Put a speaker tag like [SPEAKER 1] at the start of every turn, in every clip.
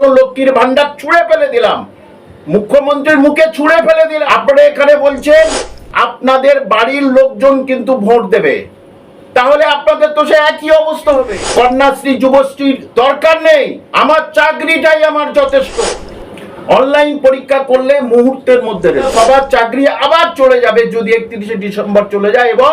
[SPEAKER 1] লক্ষ্মীর ভান্ডার ছুঁড়ে ফেলে দিলাম। মুখ্যমন্ত্রীর মুখে ছুঁড়ে ফেলে দিলাম। আপনারা এখানে বলছেন, আপনাদের বাড়ির লোকজন কিন্তু ভোট দেবে। তাহলে আপনাদের তো সে একই অবস্থা হবে। কন্যাশ্রী, যুবশ্রীর দরকার নেই। আমার চাকরিটাই আমার যথেষ্ট। অনলাইন পরীক্ষা করলে মুহূর্তের মধ্যে সবার চাকরি আবার চলে যাবে যদি একত্রিশে ডিসেম্বর চলে যায় এবং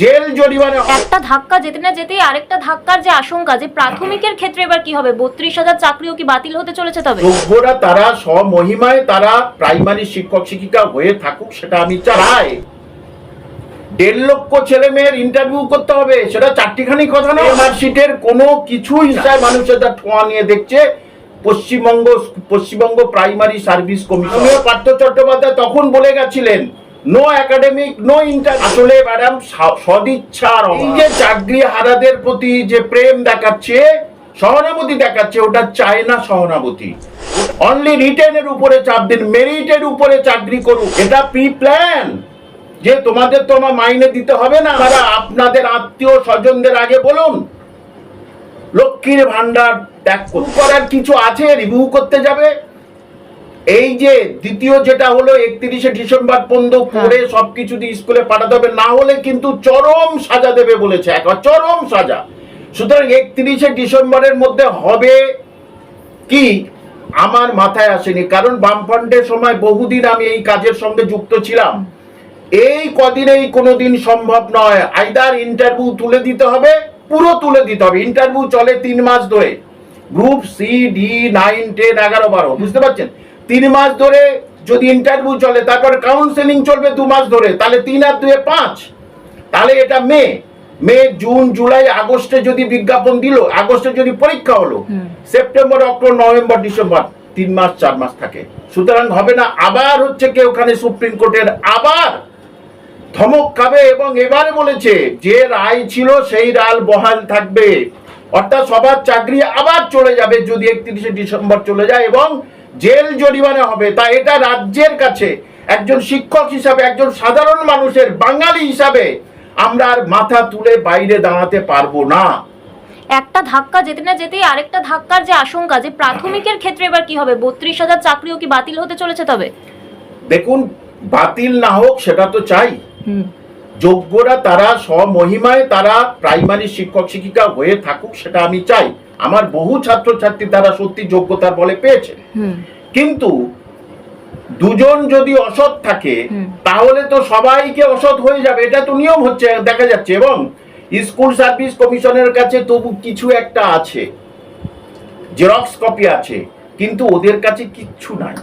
[SPEAKER 1] জেল জরিমানা।
[SPEAKER 2] একটা ধাক্কা যেতে না যেতেই আরেকটা ধাক্কার যে আশঙ্কা যে প্রাথমিকের ক্ষেত্রে এবার কি হবে? বত্রিশ হাজার চাকরিও কি বাতিল হতে চলেছে তবে?
[SPEAKER 1] যোগ্যরা তারা স্বমহিমায় তারা প্রাইমারি শিক্ষক শিক্ষিকা হয়ে থাকুক সেটা আমি চাই। দেড় লক্ষ ছেলে মেয়ের ইন্টারভিউ করতে হবে সেটা চারটিখানি কথা না মার্কশিটের কোনো কিছুই না মানুষের যা ঠোঁয়া নিয়ে দেখছে Paschimbanga Paschimbanga primary service commission Partha Chattopadhyay তখন বলে গেছিলেন নো একাডেমিক নো ইন্টার আসলে ম্যাডাম সদিচ্ছার যে চাকরি হারাদের প্রতি যে প্রেম দেখাচ্ছে, সহানুভূতি দেখাচ্ছে, ওটা চায় না সহানুভূতি। অনলি রিটেনের উপরে চাপ দিন মেরিটের উপরে চাকরি করুক। এটা প্রি প্ল্যান যে তোমাদের তো আমার মাইনে দিতে হবে না। তারা আপনাদের আত্মীয় স্বজনদের আগে বলুন। লক্ষ্মীর ভান্ডার ত্যাগ। করার কিছু আছে রিভিউ করতে যাবে? এই যে দ্বিতীয় যেটা হলো একত্রিশে ডিসেম্বর পর্যন্ত করে সবকিছু দিয়ে স্কুলে পাঠাতে হবে না হলে কিন্তু চরম সাজা দেবে বলেছে একবার চরম সাজা। সুতরাং একত্রিশে ডিসেম্বরের মধ্যে হবে কি? আমার মাথায় আসেনি কারণ বামফ্রন্টের সময় বহুদিন আমি এই কাজের সঙ্গে যুক্ত ছিলাম। এই কদিনেই কোনোদিন সম্ভব নয় আইদার ইন্টারভিউ তুলে দিতে হবে পুরো তুলে দিতে হবে। ইন্টারভিউ চলে তিন মাস ধরে। Group C D nine ten এগারো বারো বুঝতে পারছেন? তিন মাস ধরে যদি ইন্টারভিউ চলে তারপর কাউন্সেলিং চলবে দু মাস ধরে তাহলে তিন আর দুয়ে পাঁচ। তাহলে এটা মে। মে জুন জুলাই আগস্টে যদি বিজ্ঞাপন দিল আগস্টে যদি পরীক্ষা হলো সেপ্টেম্বর অক্টোবর নভেম্বর ডিসেম্বর তিন মাস চার মাস থাকে। সুতরাং হবে না আবার হচ্ছে কি ওখানে সুপ্রিম কোর্টের আবার ধমক খাবে এবং এবারে বলেছে যে রায় ছিল সেই রায় বহাল থাকবে। অর্থাৎ সবার চাকরি আবার চলে যাবে যদি একত্রিশে ডিসেম্বর চলে যায় এবং জেল জরিমানা হবে তা এটা রাজ্যের কাছে একজন শিক্ষক হিসাবে একজন সাধারণ মানুষের বাঙালি হিসাবে আমরা আর মাথা তুলে বাইরে দাঁড়াতে পারব না।
[SPEAKER 2] একটা ধাক্কা যেতে না যেতেই আরেকটা ধাক্কার যে আশঙ্কা যে প্রাথমিকের ক্ষেত্রে এবার কি হবে? বত্রিশ হাজার চাকরিও কি বাতিল হতে চলেছে তবে?
[SPEAKER 1] দেখুন বাতিল না হোক সেটা তো চাই। যোগ্যরা তারা স্বমহিমায় তারা প্রাইমারি শিক্ষক শিক্ষিকা হয়ে থাকুক সেটা আমি চাই। আমার বহু ছাত্রছাত্রী তারা সত্যি যোগ্যতার বলে পেয়েছে। কিন্তু দুজন যদি অসৎ থাকে তাহলে তো সবাইকে অসৎ হয়ে যাবে। এটা তো নিয়ম হচ্ছে দেখা যাচ্ছে। এবং স্কুল সার্ভিস কমিশনের কাছে তবু কিছু একটা আছে। জেরক্স কপি আছে কিন্তু ওদের কাছে কিচ্ছু নাই।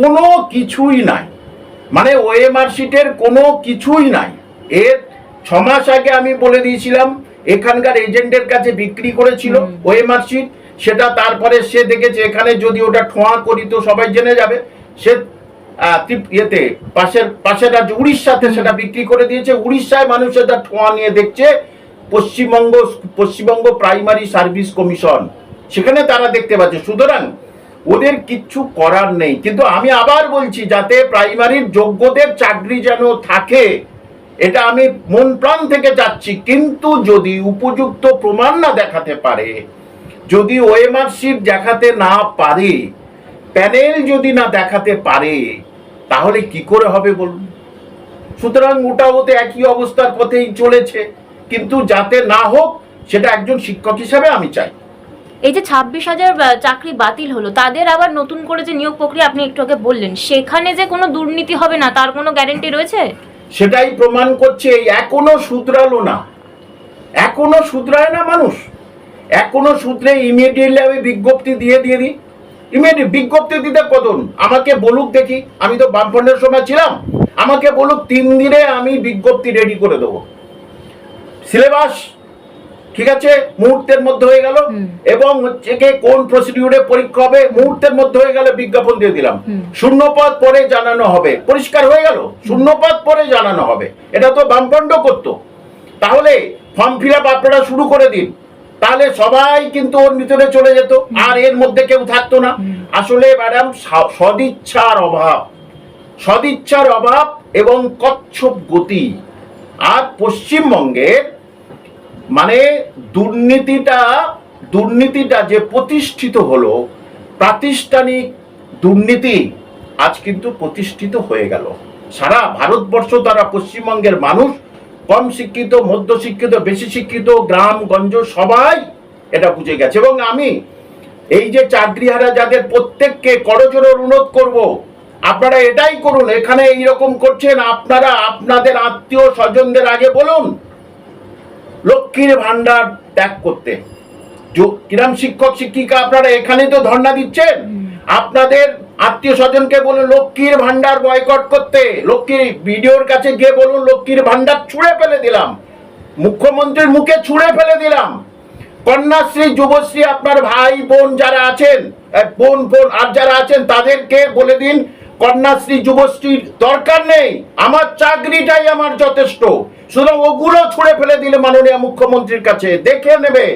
[SPEAKER 1] কোনো কিছুই নাই। মানে ওএমআর শিটের কোনো কিছুই নাই। এর ছ মাস আগে আমি বলে দিয়েছিলাম এখানকার এজেন্টের কাছে বিক্রি করেছিল ওএমআর শিট সেটা তারপরে সে দেখেছে এখানে যদি ওটা ঠোঁয়া করি তো সবাই জেনে যাবে। সে ইয়েতে পাশের পাশের রাজ্য উড়িষ্যাতে সেটা বিক্রি করে দিয়েছে। উড়িষ্যায় মানুষ এটা ঠোঁয়া নিয়ে দেখছে Paschimbanga Paschimbanga primary service commission. সেখানে তারা দেখতে পাচ্ছে সুতরাং ওদের কিচ্ছু করার নেই। কিন্তু আমি আবার বলছি যাতে প্রাইমারির যোগ্যদের চাকরি যেন থাকে এটা আমি মন প্রাণ থেকে যাচ্ছি, কিন্তু যদি উপযুক্ত প্রমাণ না দেখাতে পারে, যদি ওএমআর শিট দেখাতে না পারে, প্যানেল যদি না দেখাতে পারে, তাহলে কি করে হবে বলুন? সুতরাং ওটা ওতে একই অবস্থার পথেই চলেছে, কিন্তু যাতে না হোক, সেটা একজন শিক্ষক হিসাবে আমি চাই।
[SPEAKER 2] এই যে ছাব্বিশ হাজার চাকরি বাতিল হলো, তাদের আবার নতুন করে যে নিয়োগ প্রক্রিয়া আপনি একটু আগে বললেন, সেখানে যে কোনো দুর্নীতি হবে না, তার কোনো গ্যারেন্টি রয়েছে?
[SPEAKER 1] সেটাই প্রমাণ করছে এই এখনও শুধরালো না। এখনও শুধরায় না মানুষ। এখনও শুধরে ইমিডিয়েটলি আমি বিজ্ঞপ্তি দিয়ে দিয়ে দিই। ইমিডিয়েট বিজ্ঞপ্তি দিতে কতন? আমাকে বলুক দেখি। আমি তো বামফ্রন্টের সময় ছিলাম। আমাকে বলুক তিন দিনে আমি বিজ্ঞপ্তি রেডি করে দেবো। সিলেবাস ঠিক আছে? মুহূর্তের মধ্যে হয়ে গেল। এবং হচ্ছে কি কোন প্রসিডিউরে পরীক্ষা হবে মুহূর্তের মধ্যে হয়ে গেলে বিজ্ঞাপন দিয়ে দিলাম। শূন্যপদ পরে জানানো হবে। পরিষ্কার হয়ে গেল? শূন্যপদ পরে জানানো হবে। এটা তো বামফ্রন্ট করতো। তাহলে ফর্ম ফিল আপ আপনারা শুরু করে দিন। তাহলে সবাই কিন্তু ওর ভিতরে চলে যেত। আর এর মধ্যে কেউ থাকতো না। আসলে ম্যাডাম সদিচ্ছার অভাব। সদিচ্ছার অভাব এবং কচ্ছপ গতি। আর পশ্চিমবঙ্গের মানে দুর্নীতিটা দুর্নীতিটা যে প্রতিষ্ঠিত হলো, প্রাতিষ্ঠানিক দুর্নীতি আজ কিন্তু প্রতিষ্ঠিত হয়ে গেল। সারা ভারতবর্ষ দ্বারা পশ্চিমবঙ্গের মানুষ, কম শিক্ষিত, মধ্য শিক্ষিত, বেশি শিক্ষিত, গ্রাম, গঞ্জ, সবাই এটা বুঝে গেছে। এবং আমি এই যে চাকরিহারা যাদের প্রত্যেককে করজোর অনুরোধ করব, আপনারা এটাই করুন, এখানে এইরকম করছেন, আপনারা আপনাদের আত্মীয় স্বজনদের আগে বলুন লক্ষ্মীর ভান্ডার ত্যাগ করতে। কিরাম শিক্ষক শিক্ষিকা আপনারা এখানে তো ধর্ণা দিচ্ছেন। আপনাদের আত্মীয় স্বজনকে বলুন লক্ষ্মীর ভান্ডার বয়কট করতে। লক্ষ্মীর ভিডিওর কাছে গিয়ে বলুন লক্ষ্মীর ভান্ডার ছুঁড়ে ফেলে দিলাম। মুখ্যমন্ত্রীর মুখে ছুঁড়ে ফেলে দিলাম। কন্যাশ্রী যুবশ্রী আপনার ভাই বোন যারা আছেন বোন বোন আর যারা আছেন তাদেরকে বলে দিন কন্যাশ্রী যুবশ্রীর দরকার নেই। আমার চাকরিটাই আমার যথেষ্ট। সুতরাং ওগুলো ছুঁড়ে ফেলে দিলে মাননীয় মুখ্যমন্ত্রীর কাছে দেখে নেবে,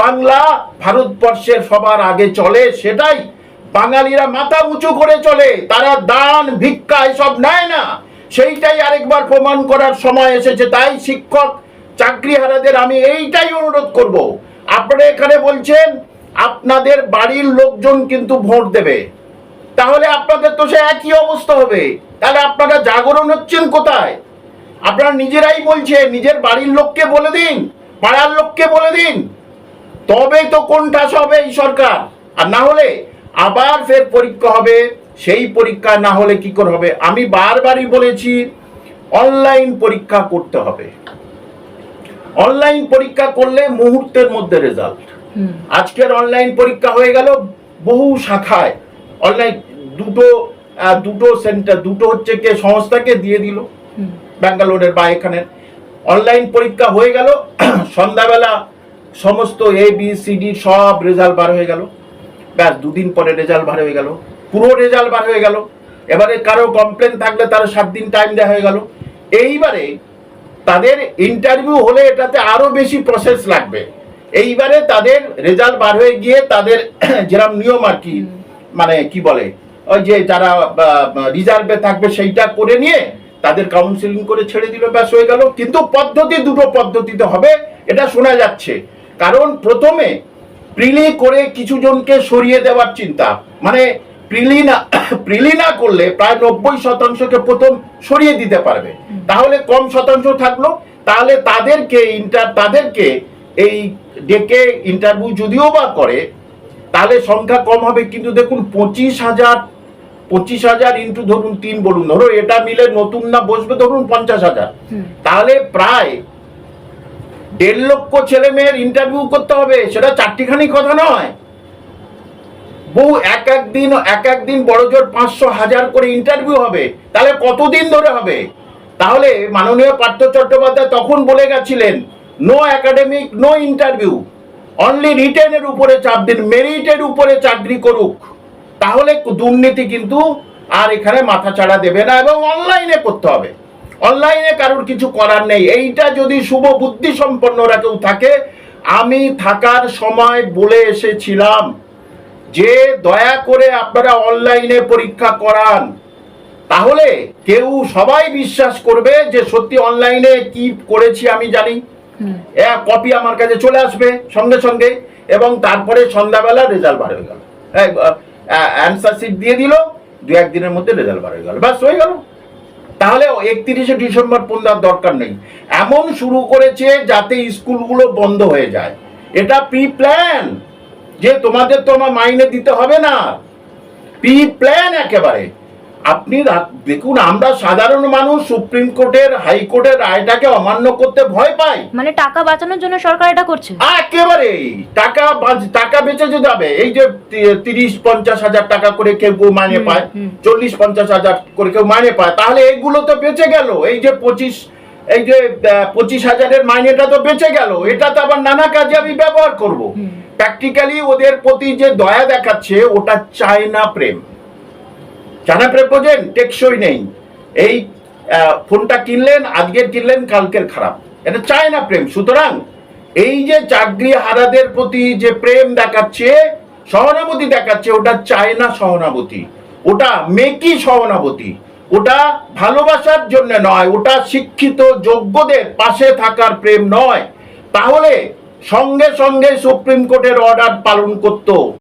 [SPEAKER 1] বাংলা ভারতবর্ষের সবার আগে চলে সেটাই। বাঙালিরা মাথা উঁচু করে চলে, তারা দান, ভিক্ষা এসব নেয় না। সেইটাই আরেকবার প্রমাণ করার সময় এসেছে, তাই শিক্ষক চাকরি চাকরিহারাদের আমি এইটাই অনুরোধ করব। আপনারা এখানে বলছেন, আপনাদের বাড়ির লোকজন কিন্তু ভোট দেবে। তাহলে আপনাদের তো সে একই অবস্থা হবে। তাহলে আপনারা জাগরণ হচ্ছেন কোথায়? আপনারা নিজেরাই বলছে নিজের বাড়ির লোককে বলে দিন পাড়ার লোককে বলে দিন। তবে তো কোনটা হবে এই সরকার? আর না হলে আবার ফের পরীক্ষা হবে সেই পরীক্ষা না হলে কি করে হবে? আমি বারবারই বলেছি অনলাইন পরীক্ষা করতে হবে। অনলাইন পরীক্ষা করলে মুহূর্তের মধ্যে রেজাল্ট আজকের অনলাইন পরীক্ষা হয়ে গেল বহু শাখায়। অনলাইন দুটো দুটো সেন্টার দুটো হচ্ছে কে সংস্থাকে দিয়ে দিল। ব্যাঙ্গালোরের বা এখানের অনলাইন পরীক্ষা হয়ে গেল। সন্ধ্যাবেলা সমস্ত এ বি সি ডি সব রেজাল্ট বার হয়ে গেল। ব্যাস দুদিন পরে রেজাল্ট বার হয়ে গেল। পুরো রেজাল্ট বার হয়ে গেল। এবারে কারও কমপ্লেন থাকলে তার সাত দিন টাইম দেওয়া হয়ে গেল। এইবারে তাদের ইন্টারভিউ হলে এটাতে আরও বেশি প্রসেস লাগবে। এইবারে তাদের রেজাল্ট বার হয়ে গিয়ে তাদের যেরকম নিয়ম আর কি মানে কি বলে? ওই যে যারা রিজার্ভে থাকবে সেইটা করে নিয়ে তাদের কাউন্সিলিং করে ছেড়ে দিল, ব্যাস হয়ে গেল। কিন্তু পদ্ধতি দুটো পদ্ধতিতে হবে, এটা শোনা যাচ্ছে। কারণ প্রথমে প্রিলি করে কিছু জনকে সরিয়ে দেওয়ার চিন্তা। মানে প্রিলি না প্রিলি না করলে প্রায় নব্বই শতাংশকে প্রথম সরিয়ে দিতে পারবে। তাহলে কম শতাংশ থাকল। তাহলে তাদেরকে ইন্টার তাদেরকে এই ডেকে ইন্টারভিউ যদিও বা করে, তাহলে সংখ্যা কম হবে। কিন্তু দেখুন, পঁচিশ হাজার পঁচিশ হাজার ইন্টু ধরুন তিন বলুন। ধরো এটা মিলে নতুন না বসবে ধরুন পঞ্চাশ হাজার। তাহলে প্রায় দেড় লক্ষ ছেলে মেয়ের ইন্টারভিউ করতে হবে সেটা চারটিখানি কথা নয়। বহু এক এক দিন এক এক দিন বড় জোর পাঁচশো হাজার করে ইন্টারভিউ হবে। তাহলে কতদিন ধরে হবে? তাহলে মাননীয় পার্থ চট্টোপাধ্যায় তখন বলে গেছিলেন no academic no interview only রিটেনের উপরে চাপ দিন মেরিটের উপরে চাকরি করুক। তাহলে দুর্নীতি কিন্তু আর এখানে মাথা ছাড়া দেবে না এবং অনলাইনে করতে হবে। অনলাইনে কারোর কিছু করার নেই। এইটা যদি শুভ বুদ্ধি সম্পন্নরা কেউ থাকে আমি থাকার সময় বলে এসেছিলাম যে দয়া করে আপনারা অনলাইনে পরীক্ষা করান। তাহলে কেউ সবাই বিশ্বাস করবে যে সত্যি অনলাইনে কি করেছি আমি জানি। কপি আমার কাছে চলে আসবে সঙ্গে সঙ্গে এবং তারপরে সন্ধ্যাবেলা রেজাল্ট বার হয়ে গেল। অ্যান্সার শিট দিয়ে দিল, দু একদিনের মধ্যে রেজাল্ট বার হয়ে গেল। ব্যাস, হয়ে গেল। তাহলে একত্রিশে ডিসেম্বর পর্যন্ত আর দরকার নেই। এমন শুরু করেছে যাতে স্কুলগুলো বন্ধ হয়ে যায়। এটা প্রি প্ল্যান যে তোমাদের তো আমার মাইনে দিতে হবে না। প্রি প্ল্যান একেবারে। আপনি দেখুন আমরা সাধারণ মানুষ সুপ্রিম কোর্টের হাইকোর্টের রায়টাকে অমান্য করতে ভয় পাই।
[SPEAKER 2] মানে টাকা বাঁচানোর জন্য সরকার এটা করছে?
[SPEAKER 1] একেবারে। টাকা টাকা বেঁচে যে যাবে এই যে তিরিশ পঞ্চাশ হাজার টাকা করে কেউ কেউ মাইনে পায় চল্লিশ পঞ্চাশ হাজার করে কেউ মাইনে পায় তাহলে এইগুলো তো বেঁচে গেল। এই যে পঁচিশ এই যে পঁচিশ হাজারের মাইনেটা তো বেঁচে গেল। এটা তো আবার নানা কাজে আমি ব্যবহার করব। প্র্যাকটিক্যালি ওদের প্রতি যে দয়া দেখাচ্ছে ওটা চায়না প্রেম প্রেম বোঝেন টেকসই নেই। এই ফোনটা কিনলেন, আজকের কিনলেন, কালকের খারাপ। এটা চায় না প্রেম। সুতরাং এই যে চাকরি হারাদের প্রতি যে প্রেম দেখাচ্ছে, সহানুভূতি দেখাচ্ছে, ওটা চায়না সহানুভূতি। ওটা মেকি সহানুভূতি। ওটা ভালোবাসার জন্য নয়, ওটা শিক্ষিত যোগ্যদের পাশে থাকার প্রেম নয়। তাহলে সঙ্গে সঙ্গে সুপ্রিম কোর্টের অর্ডার পালন করতো।